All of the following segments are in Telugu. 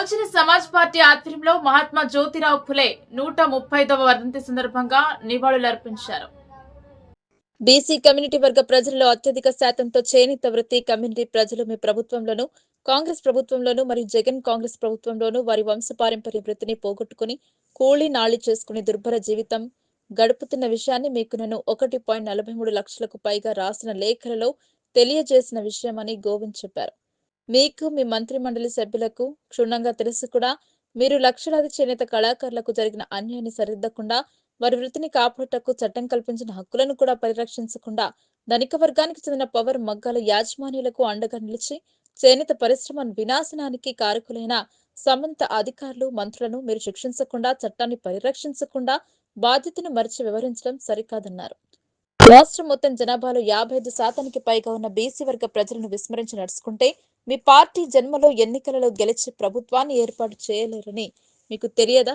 బహుజన సమాజ్ పార్టీ ఆధ్వర్యంలో మహాత్మా జ్యోతిరావు ఫులే నూట ముప్పైదవ వర్ధంతి సందర్భంగా నివాళులర్పించారు బీసీ కమ్యూనిటీ వర్గ ప్రజల్లో అత్యధిక శాతంతో చేనేత వృత్తి కమ్యూనిటీ ప్రజలు మీ ప్రభుత్వంలోనూ కాంగ్రెస్ ప్రభుత్వంలోనూ మరియు జగన్ కాంగ్రెస్ ప్రభుత్వంలోనూ వారి వంశపారంపర్య వృత్తిని పోగొట్టుకుని కూలీ నాళి చేసుకునే దుర్భర జీవితం గడుపుతున్న విషయాన్ని మీకు నన్ను ఒకటి పాయింట్ నలభై మూడు లక్షలకు పైగా రాసిన లేఖలలో తెలియజేసిన విషయమని గోవింద్ చెప్పారు. మీకు మీ మంత్రి మండలి సభ్యులకు క్షుణ్ణంగా తెలుసు కూడా మీరు లక్షలాది చేనేత కళాకారులకు జరిగిన అన్యాయాన్ని సరిదిద్దకుండా వారి వృత్తిని కాపాడటకు చట్టం కల్పించిన హక్కులను కూడా పరిరక్షించకుండా ధనిక వర్గానికి చెందిన పవర్ మగ్గాల యాజమాన్యులకు అండగా నిలిచి చేనేత పరిశ్రమ వినాశనానికి కారకులైన సంబంధిత అధికారులు మంత్రులను మీరు శిక్షించకుండా చట్టాన్ని పరిరక్షించకుండా బాధ్యతను మరిచి వివరించడం సరికాదన్నారు. రాష్ట్రం మొత్తం జనాభాలో యాభై ఐదు శాతానికి పైగా ఉన్న బీసీ వర్గ ప్రజలను విస్మరించి నడుచుకుంటే మీ పార్టీ జన్మలో ఎన్నికలలో గెలిచి ప్రభుత్వాన్ని ఏర్పాటు చేయలేరని మీకు తెలియదా?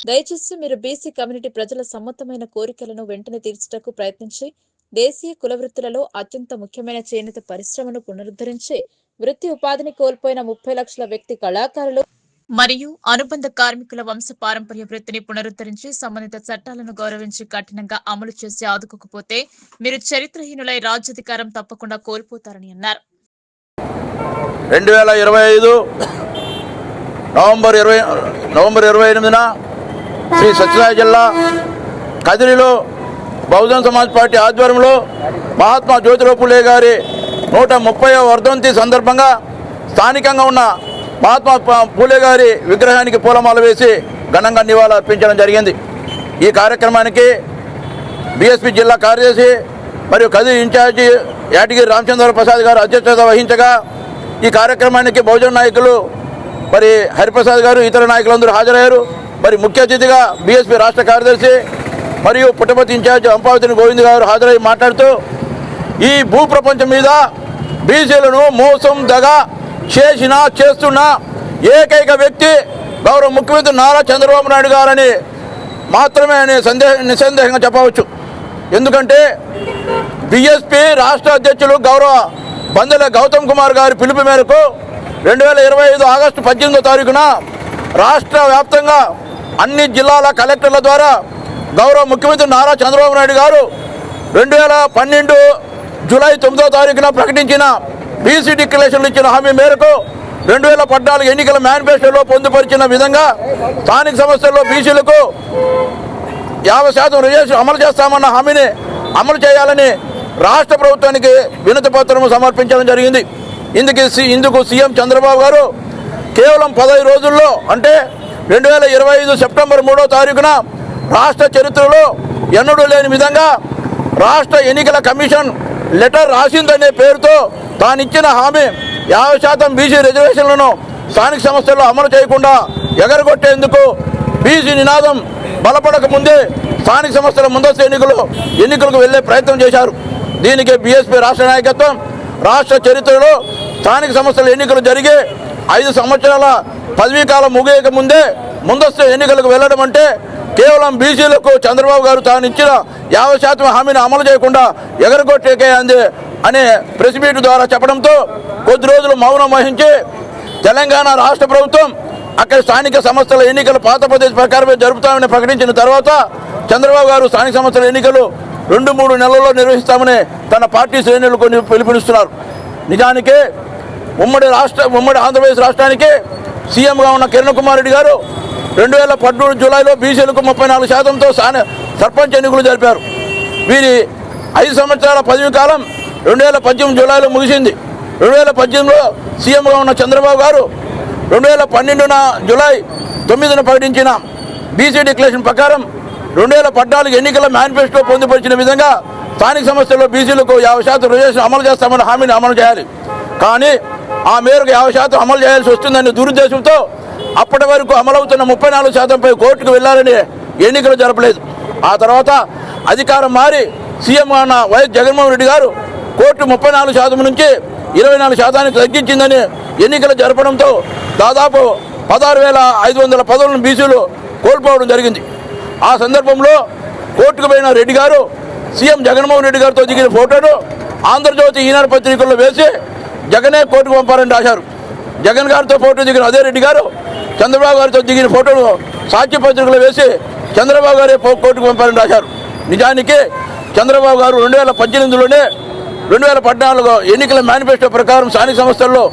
దయచేసి మీరు బీసీ కమ్యూనిటీ ప్రజల సమ్మతమైన కోరికలను వెంటనే తీర్చుటకు ప్రయత్నించి దేశీయ కులవృత్తులలో అత్యంత ముఖ్యమైన చేనేత పరిశ్రమను పునరుద్ధరించి వృత్తి ఉపాధిని కోల్పోయిన ముప్పై లక్షల వ్యక్తి కళాకారులు మరియు అనుబంధ కార్మికుల వంశ పారంపర్య వృత్తిని పునరుద్ధరించి సంబంధిత చట్టాలను గౌరవించి కఠినంగా అమలు చేసి ఆదుకోకపోతే మీరు చరిత్రహీనులై రాజ్యాధికారం తప్పకుండా కోల్పోతారని అన్నారు. రెండు వేల ఇరవై ఐదు నవంబర్ ఇరవై నవంబర్ ఇరవై ఎనిమిదిన శ్రీ సత్యసాయి జిల్లా కదిరిలో బహుజన సమాజ్ పార్టీ ఆధ్వర్యంలో మహాత్మా జ్యోతిరావు పులే గారి నూట ముప్పై వర్ధంతి సందర్భంగా స్థానికంగా ఉన్న మహాత్మా పూలే గారి విగ్రహానికి పూలమాల వేసి ఘనంగా నివాళులు అర్పించడం జరిగింది. ఈ కార్యక్రమానికి బీఎస్పీ జిల్లా కార్యదర్శి మరియు కదిరి ఇన్ఛార్జి యాటగిరి రామచంద్ర ప్రసాద్ గారు అధ్యక్షత వహించగా ఈ కార్యక్రమానికి బహుజన నాయకులు మరి హరిప్రసాద్ గారు ఇతర నాయకులందరూ హాజరయ్యారు. మరి ముఖ్య అతిథిగా బీఎస్పీ రాష్ట్ర కార్యదర్శి మరియు పుట్టపతి ఇన్ఛార్జ్ అంపావతిని గోవింద్ గారు హాజరై మాట్లాడుతూ ఈ భూ ప్రపంచం మీద బీసీలను మోసం దగ చేసిన చేస్తున్న ఏకైక వ్యక్తి గౌరవ ముఖ్యమంత్రి నారా చంద్రబాబు నాయుడు గారని మాత్రమే అనే సందేహ నిస్సందేహంగా చెప్పవచ్చు. ఎందుకంటే బిఎస్పి రాష్ట్ర అధ్యక్షులు గౌరవ బందెల గౌతమ్ కుమార్ గారి పిలుపు మేరకు రెండు వేల ఇరవై ఐదు ఆగస్టు పద్దెనిమిదో తారీఖున రాష్ట్ర వ్యాప్తంగా అన్ని జిల్లాల కలెక్టర్ల ద్వారా గౌరవ ముఖ్యమంత్రి నారా చంద్రబాబు నాయుడు గారు రెండు వేల పన్నెండు జూలై తొమ్మిదో తారీఖున ప్రకటించిన బీసీ డిక్లరేషన్లు ఇచ్చిన హామీ మేరకు రెండు వేల పద్నాలుగు ఎన్నికల మేనిఫెస్టోలో పొందుపరిచిన విధంగా స్థానిక సంస్థల్లో బీసీలకు యాభై శాతం రిజర్వేషన్ అమలు చేస్తామన్న హామీని అమలు చేయాలని రాష్ట్ర ప్రభుత్వానికి వినతి పత్రం సమర్పించడం జరిగింది. ఇందుకు సి- ఇందుకు సీఎం చంద్రబాబు గారు కేవలం పదహైదు రోజుల్లో అంటే రెండు వేల ఇరవై ఐదు సెప్టెంబర్ మూడో తారీఖున రాష్ట్ర చరిత్రలో ఎన్నడూ లేని విధంగా రాష్ట్ర ఎన్నికల కమిషన్ లెటర్ రాసిందనే పేరుతో తాను ఇచ్చిన హామీ యాభై శాతం బీసీ రిజర్వేషన్లను స్థానిక సంస్థల్లో అమలు చేయకుండా ఎగరగొట్టేందుకు బీసీ నినాదం బలపడక ముందే స్థానిక సంస్థల ముందస్తు ఎన్నికలు ఎన్నికలకు వెళ్ళే ప్రయత్నం చేశారు. దీనికి బీఎస్పీ రాష్ట్ర నాయకత్వం రాష్ట్ర చరిత్రలో స్థానిక సంస్థల ఎన్నికలు జరిగి ఐదు సంవత్సరాల పదవీ కాలం ముగియక ముందే ముందస్తు ఎన్నికలకు వెళ్ళడం అంటే కేవలం బీసీలకు చంద్రబాబు గారు తాను ఇచ్చిన యాభై శాతం హామీని అమలు చేయకుండా ఎగరగొట్టేకే అంది అనే ప్రెస్ మీట్ ద్వారా చెప్పడంతో కొద్ది రోజులు మౌనం వహించి తెలంగాణ రాష్ట్ర ప్రభుత్వం అక్కడ స్థానిక సంస్థల ఎన్నికలు పాత పద్ధతి ప్రకారమే జరుపుతామని ప్రకటించిన తర్వాత చంద్రబాబు గారు స్థానిక సంస్థల ఎన్నికలు రెండు మూడు నెలల్లో నిర్వహిస్తామని తన పార్టీ శ్రేణులు కొన్ని పిలుపునిస్తున్నారు. నిజానికి ఉమ్మడి రాష్ట్ర ఉమ్మడి ఆంధ్రప్రదేశ్ రాష్ట్రానికి సీఎంగా ఉన్న కిరణ్ కుమార్ రెడ్డి గారు రెండు వేల పద్మూడు జూలైలో బీసీలకు ముప్పై నాలుగు శాతంతో స్థాన సర్పంచ్ ఎన్నికలు జరిపారు. వీరి ఐదు సంవత్సరాల పదవి కాలం రెండు వేల పద్దెనిమిది జూలైలో ముగిసింది. రెండు వేల పద్దెనిమిదిలో సీఎంగా ఉన్న చంద్రబాబు గారు రెండు వేల పన్నెండున జూలై తొమ్మిదిన ప్రకటించిన బీసీ డిక్లరేషన్ ప్రకారం రెండు వేల పద్నాలుగు ఎన్నికల మేనిఫెస్టో పొందుపరిచిన విధంగా స్థానిక సంస్థల్లో బీసీలకు యాభై శాతం రిజర్వేషన్ అమలు చేస్తామన్న హామీని అమలు చేయాలి. కానీ ఆ మేరకు యాభై శాతం అమలు చేయాల్సి వస్తుందనే దురుద్దేశంతో అప్పటి వరకు అమలవుతున్న ముప్పై నాలుగు శాతంపై కోర్టుకు వెళ్ళాలని ఎన్నికలు జరపలేదు. ఆ తర్వాత అధికారం మారి సీఎం అన్న వైఎస్ జగన్మోహన్ రెడ్డి గారు కోర్టు ముప్పై నాలుగు శాతం నుంచి ఇరవై నాలుగు శాతానికి తగ్గించిందని ఎన్నికలు జరపడంతో దాదాపు పదహారు వేల ఐదు వందల పదవులను బీసీలు కోల్పోవడం జరిగింది. ఆ సందర్భంలో కోర్టుకు పోయిన రెడ్డి గారు సీఎం జగన్మోహన్ రెడ్డి గారితో దిగిన ఫోటోను ఆంధ్రజ్యోతి ఈనాడు పత్రికల్లో వేసి జగనే కోర్టుకు పంపారని రాశారు. జగన్ గారితో ఫోటో దిగిన అదే రెడ్డి గారు చంద్రబాబు గారితో దిగిన ఫోటోలు సాక్షి పత్రికలో వేసి చంద్రబాబు గారే కోర్టుకు పంపారని రాశారు. నిజానికి చంద్రబాబు గారు రెండు వేల పద్దెనిమిదిలోనే రెండు వేల పద్నాలుగు ఎన్నికల మేనిఫెస్టో ప్రకారం స్థానిక సంస్థల్లో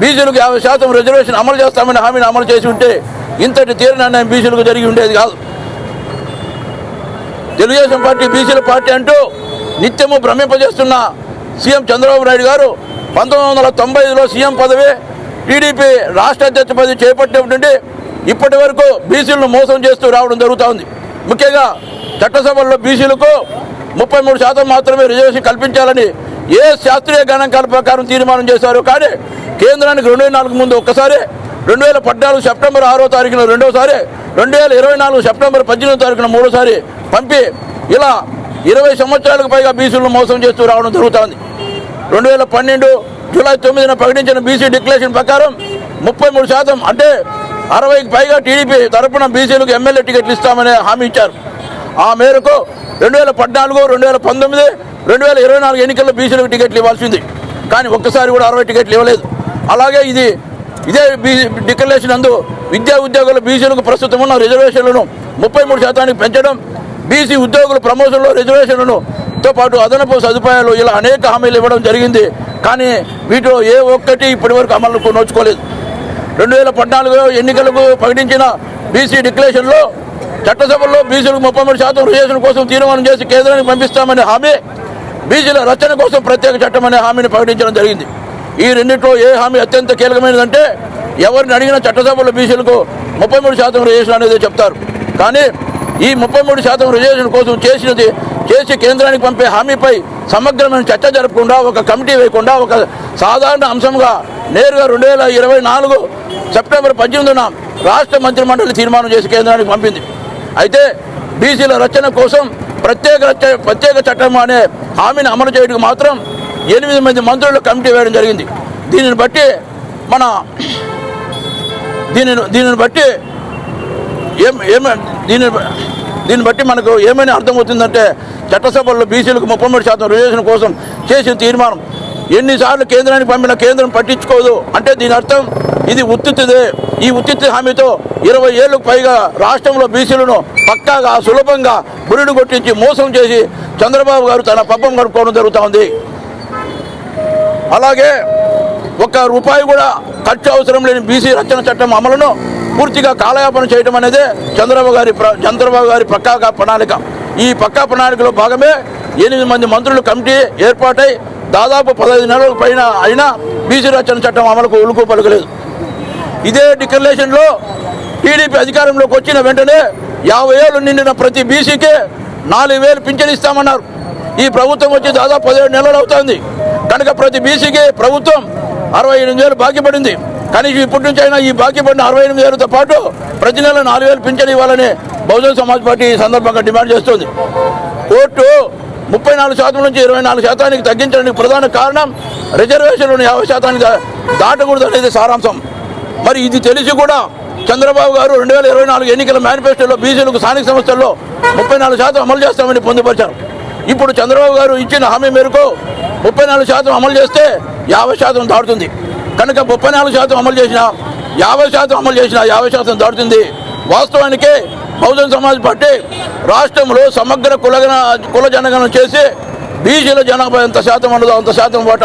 బీసీలకు యాభై శాతం రిజర్వేషన్ అమలు చేస్తామని హామీని అమలు చేసి ఉంటే ఇంతటి తీరు నిర్ణయం బీసీలకు జరిగి ఉండేది కాదు. తెలుగుదేశం పార్టీ బీసీల పార్టీ అంటూ నిత్యము భ్రమింపజేస్తున్న సీఎం చంద్రబాబు నాయుడు గారు పంతొమ్మిది వందల తొంభై ఐదులో సీఎం పదవి టీడీపీ రాష్ట్ర అధ్యక్ష పదవి చేపట్టినటువంటి ఇప్పటి వరకు బీసీలను మోసం చేస్తూ రావడం జరుగుతూ ఉంది. ముఖ్యంగా చట్టసభల్లో బీసీలకు ముప్పై మూడు శాతం మాత్రమే రిజర్వేషన్ కల్పించాలని ఏ శాస్త్రీయ గణాంకాల ప్రకారం తీర్మానం చేశారు కానీ కేంద్రానికి రెండు వేల నాలుగు ముందు ఒక్కసారి రెండు వేల పద్నాలుగు సెప్టెంబర్ ఆరో తారీఖున రెండోసారి రెండు వేల ఇరవై నాలుగు సెప్టెంబర్ పద్దెనిమిదో తారీఖున మూడోసారి పంపి ఇలా ఇరవై సంవత్సరాలకు పైగా బీసీలను మోసం చేస్తూ రావడం జరుగుతోంది. రెండు వేల పన్నెండు జూలై తొమ్మిదిన ప్రకటించిన బీసీ డిక్లరేషన్ ప్రకారం ముప్పై మూడు శాతం అంటే అరవైకి పైగా టీడీపీ తరపున బీసీలకు ఎమ్మెల్యే టికెట్లు ఇస్తామని హామీ ఇచ్చారు. ఆ మేరకు రెండు వేల పద్నాలుగు రెండు వేల పంతొమ్మిది రెండు వేల ఇరవై నాలుగు ఎన్నికల్లో బీసీలకు టికెట్లు ఇవ్వాల్సింది కానీ ఒక్కసారి కూడా అరవై టికెట్లు ఇవ్వలేదు. అలాగే ఇది ఇదే బీసీ డిక్లరేషన్ అందు విద్యా ఉద్యోగుల బీసీలకు ప్రస్తుతం ఉన్న రిజర్వేషన్లను ముప్పై మూడు శాతానికి పెంచడం బీసీ ఉద్యోగుల ప్రమోషన్లో రిజర్వేషన్లతో తో పాటు అదనపు సదుపాయాలు ఇలా అనేక హామీలు ఇవ్వడం జరిగింది. కానీ వీటిలో ఏ ఒక్కటి ఇప్పటివరకు అమలుకు నోచుకోలేదు. రెండు వేల పద్నాలుగులో ఎన్నికలకు ప్రకటించిన బీసీ డిక్లరేషన్లో చట్టసభల్లో బీసీలకు ముప్పై మూడు శాతం రిజర్వేషన్ కోసం తీర్మానం చేసి కేంద్రానికి పంపిస్తామనే హామీ బీసీల రచన కోసం ప్రత్యేక చట్టం అనే హామీని ప్రకటించడం జరిగింది. ఈ రెండింటిలో ఏ హామీ అత్యంత కీలకమైనదంటే ఎవరిని అడిగిన చట్టసభలో బీసీలకు ముప్పై మూడు శాతం రిజర్వేషన్ అనేది చెప్తారు. కానీ ఈ ముప్పై మూడు శాతం రిజర్వేషన్ కోసం చేసినది చేసి కేంద్రానికి పంపే హామీపై సమగ్రమైన చర్చ జరపకుండా ఒక కమిటీ వేయకుండా ఒక సాధారణ అంశంగా నేరుగా రెండు వేల ఇరవై నాలుగు సెప్టెంబర్ పద్దెనిమిదిన రాష్ట్ర మంత్రిమండలి తీర్మానం చేసి కేంద్రానికి పంపింది. అయితే బీసీల రచన కోసం ప్రత్యేక ప్రత్యేక చట్టం అనే హామీని అమలు చేయడానికి మాత్రం ఎనిమిది మంది మంత్రులు కమిటీ వేయడం జరిగింది. దీనిని బట్టి మన దీనిని దీనిని బట్టి ఏం ఏమే దీని దీన్ని బట్టి మనకు ఏమైనా అర్థమవుతుందంటే చట్టసభల్లో బీసీలకు ముప్పై మూడు శాతం రిజర్వేషన్ కోసం చేసిన తీర్మానం. ఎన్నిసార్లు కేంద్రానికి పంపిన కేంద్రం పట్టించుకోదు. అంటే దీని అర్థం ఇది ఉత్తిదే ఈ ఉత్తి హామీతో ఇరవై ఏళ్ళకు పైగా రాష్ట్రంలో బీసీలను పక్కాగా సులభంగా బురుడు కొట్టించి మోసం చేసి చంద్రబాబు గారు తన పబ్బం గడుపుకోవడం జరుగుతూ ఉంది. అలాగే ఒక్క రూపాయి కూడా ఖర్చు అవసరం లేని బీసీ రచన చట్టం అమలును పూర్తిగా కాలయాపన చేయడం అనేది చంద్రబాబు గారి ప్ర- చంద్రబాబు గారి పక్కా ప్రణాళిక. ఈ పక్కా ప్రణాళికలో భాగమే ఎనిమిది మంది మంత్రులు కమిటీ ఏర్పాటై దాదాపు పదహైదు నెలల పైన అయినా బీసీ రచన చట్టం అమలుకు ఉలుకు పలకలేదు. ఇదే డిక్లరేషన్లో టీడీపీ అధికారంలోకి వచ్చిన వెంటనే యాభై ఏళ్ళు నిండిన ప్రతి బీసీకే నాలుగు వేలు పింఛన్ ఇస్తామన్నారు. ఈ ప్రభుత్వం వచ్చి దాదాపు పదిహేడు నెలలు అవుతుంది. కనుక ప్రతి బీసీకి ప్రభుత్వం అరవై ఎనిమిది వేలు బాకీ పడింది. కానీ ఇప్పటి నుంచి అయినా ఈ బాకీ పడిన అరవై ఎనిమిది వేలతో పాటు ప్రతి నెల నాలుగు వేలు పింఛన్ ఇవ్వాలని బహుజన సమాజ్ పార్టీ ఈ సందర్భంగా డిమాండ్ చేస్తుంది. కోర్టు ముప్పై నాలుగు శాతం నుంచి ఇరవై నాలుగు శాతానికి తగ్గించడానికి ప్రధాన కారణం రిజర్వేషన్లను యాభై శాతానికి దాటకూడదు అనేది సారాంశం. మరి ఇది తెలిసి కూడా చంద్రబాబు గారు రెండు వేల ఇరవై నాలుగు ఎన్నికల మేనిఫెస్టోలో బీసీలకు స్థానిక సంస్థల్లో ముప్పై నాలుగు శాతం అమలు చేస్తామని పొందుపరిచారు. ఇప్పుడు చంద్రబాబు గారు ఇచ్చిన హామీ మేరకు ముప్పై నాలుగు శాతం అమలు చేస్తే యాభై శాతం దాటుతుంది. కనుక ముప్పై నాలుగు శాతం అమలు చేసిన యాభై శాతం అమలు చేసిన యాభై శాతం దాటుతుంది. వాస్తవానికి బహుజన సమాజ్ పార్టీ రాష్ట్రంలో సమగ్ర కులగణ కుల జనగణన చేసి బీసీల జనాభా ఎంత శాతం ఉండదో అంత శాతం వాటి